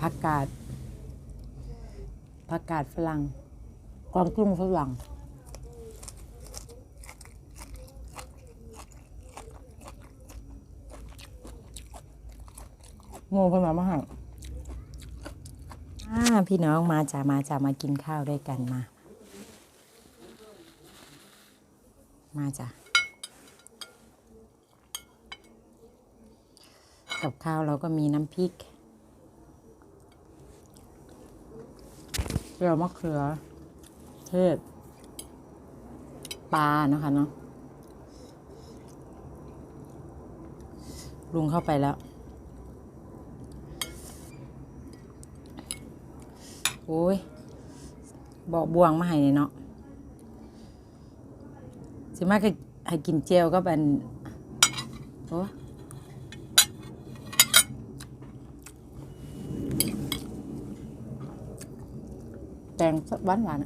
ผักกาดผักกาดฝรั่งกวางตุ้งฝรั่งโง่พนามาหังอ่าพี่น้องมาจะมาจะมากินข้าวด้วยกันมา มาจ้ะกับข้าวเราก็มีน้ำพริก เกลือมะเขือ เทศ ปลานะคะเนาะลุงเข้าไปแล้ว โอ้ยบอกบวงมาให้เนาะสิมากให้กินเจลก็เป็นโอ้ แตงหวานหวาน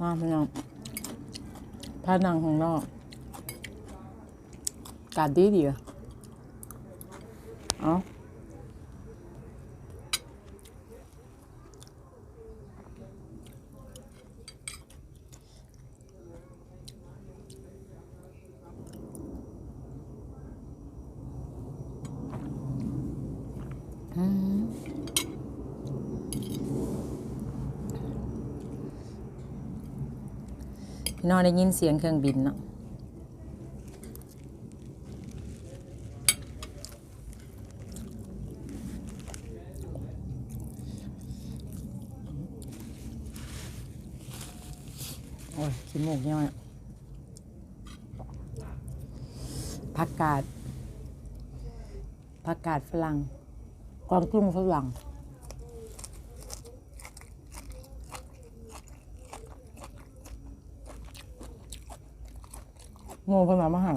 มาพี่น้องผ้านังของนอกกาดดีดีอะเอา นองได้ยินเสียงเครื่องบินเนาะโอ้ยขี้มูกเนี่ยผักกาดผักกาดฝรั่งกวางตุ้งฝรั่ง โง่พนามาหัง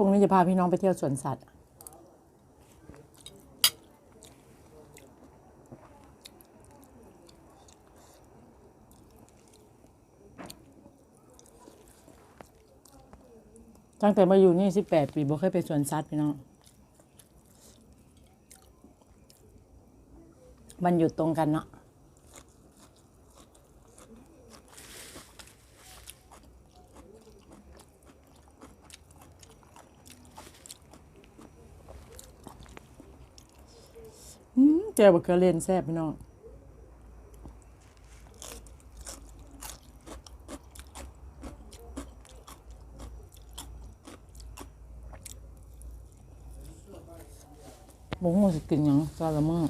รุ่งนี้จะพาพี่น้องไปเที่ยวสวนสัตว์ ตั้งแต่มาอยู่นี่สิบแปดปีบ่เคยไปสวนสัตว์พี่น้อง มันหยุดตรงกันเนาะ จอบักเกอร์เลนแซ่บพี่น้องบ่ฮู้สิกินหยังซาละมื้อ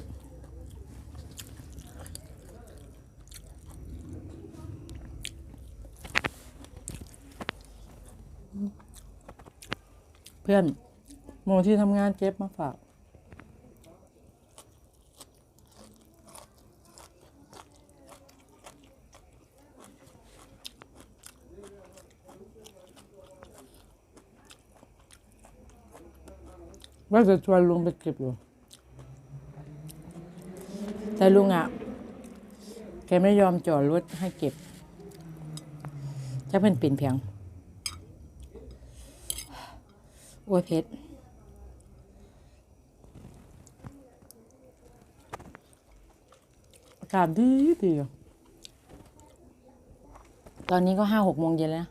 เพื่อนโมที่ทำงานเจ็บมาฝาก ว่าจะชวนลุงไปเก็บอยู่ แต่ลุงอะ แกไม่ยอมจอดรถให้เก็บจะเป็นปิ่นเพียงอ้ยเพชรอากาศดีดี ตอนนี้ก็ห้าหกโมงเย็นแล้วนะ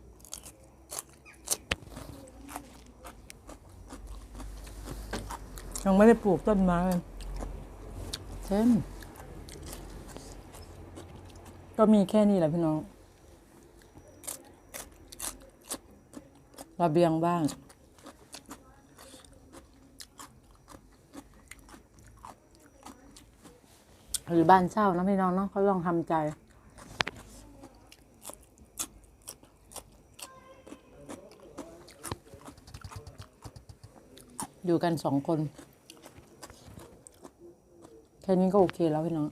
ยังไม่ได้ปลูกต้นไม้เลยเช่นก็มีแค่นี้แหละพี่น้อง ระเบียงบ้าง หรือบ้านเช่านะพี่น้องเนาะเขาลองทำใจอยู่กันสองคนแค่ค่นี้ก็โอเคแล้วพี่น้อง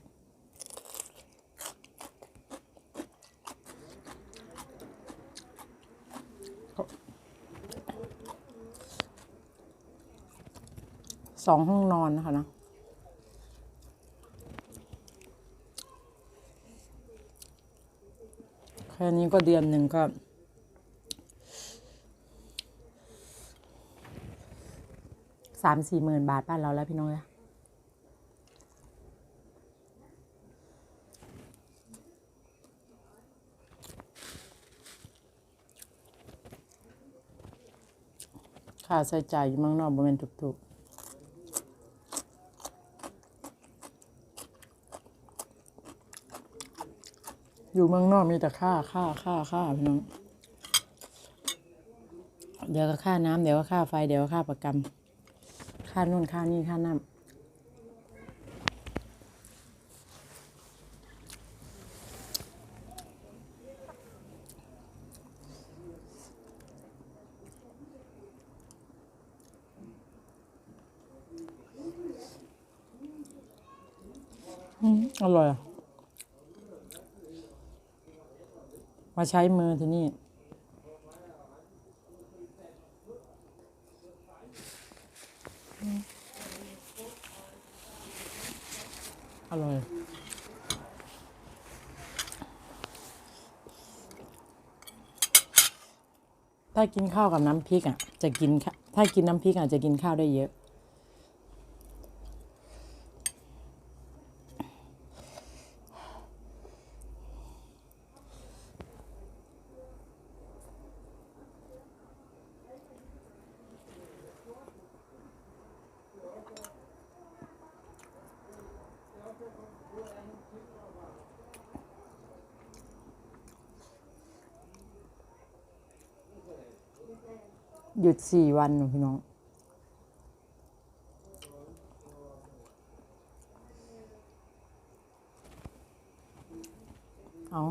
สองห้องนอนนะคะนะแค่นี้ก็เดือนหนึ่งก็สามสี่หมื่นบาทบ้านเราแล้วพี่น้องเอ้ย ค่าใช้จ่ายอยู่เมืองนอกบ่แม่นถูกๆอยู่เมืองนอกมีแต่ค่าค่าค่าค่าพี่น้อง เดี๋ยวก็ค่าน้ำเดี๋ยวก็ค่าไฟเดี๋ยวก็ค่าประกันค่านู่นค่านี่ค่านั่น อร่อยอะมาใช้มือที่นี่อร่อยถ้ากินข้าวกับน้ำพริกอะ จะกินถ้ากินน้ำพริกอะจะกินข้าวได้เยอะ หยุดสี่วันหนูพี่น้อง เอา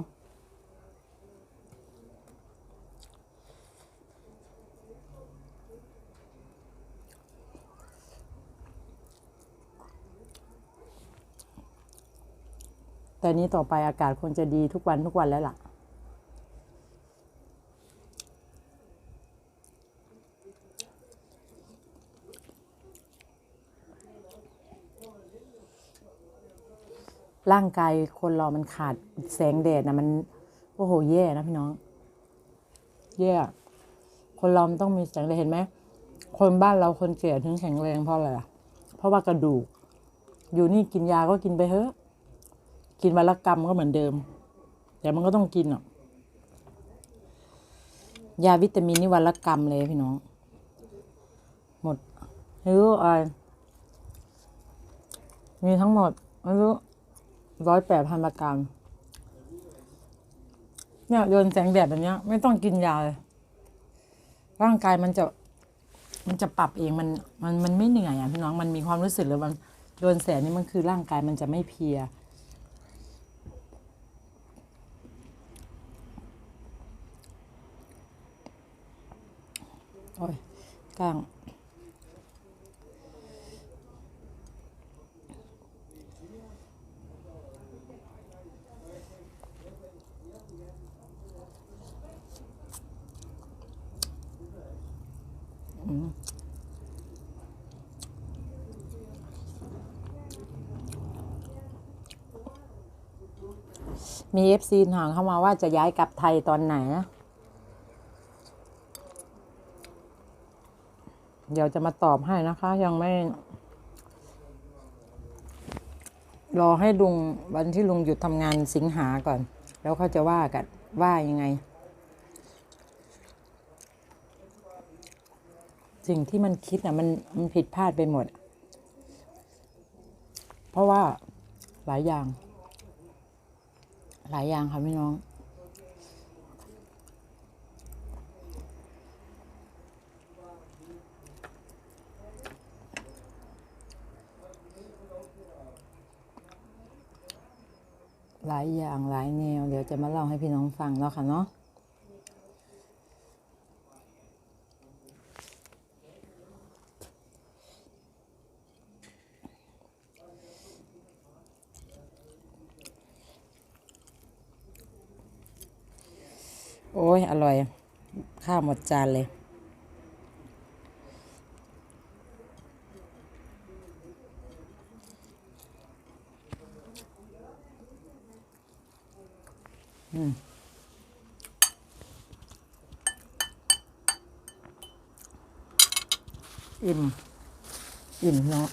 แต่นี้ต่อไปอากาศคงจะดีทุกวันทุกวันแล้วล่ะ ร่างกายคนเรามันขาดแสงแดดนะมันโอ้โหแย่นะพี่น้อง แย่คนเรามันต้องมีแสงแดดเห็นไหมคนบ้านเราคนแก่ถึงแข็งแรงเพราะอะไรอะเพราะว่ากระดูก อยู่นี่กินยาก็กินไปเถอะ กินวันละกรรมก็เหมือนเดิม แต่มันก็ต้องกินอะยาวิตามินนี่วันละกรรมเลยพี่น้อง หมดไม่รู้อะไรมีทั้งหมดไม่รู้ ร้อยแปดพันประการ เนี่ยโดนแสงแดดแบบนี้ไม่ต้องกินยาเลยร่างกายมันจะ มันจะปรับเองมันมันมันไม่เหนื่อยอะพี่น้องมันมีความรู้สึกเลยมันโดนแสงนี่มันคือร่างกายมันจะไม่เพลียโอ้ยก้าง มีเอฟซีถามเข้ามาว่าจะย้ายกลับไทยตอนไหนนะเดี๋ยวจะมาตอบให้นะคะ ยังไม่ รอให้ลุงวันที่ลุงหยุดทำงานสิงหาก่อน แล้วเขาจะว่ากันว่ายังไง สิ่งที่มันคิดอะมันมันผิดพลาดไปหมด เพราะว่าหลายอย่าง หลายอย่างค่ะพี่น้อง หลายอย่างหลายแนว เดี๋ยวจะมาเล่าให้พี่น้องฟังเนาะค่ะเนาะ โอ้ย อร่อย ข้าวหมดจานเลย อืมอิ่ม อิ่มเนาะ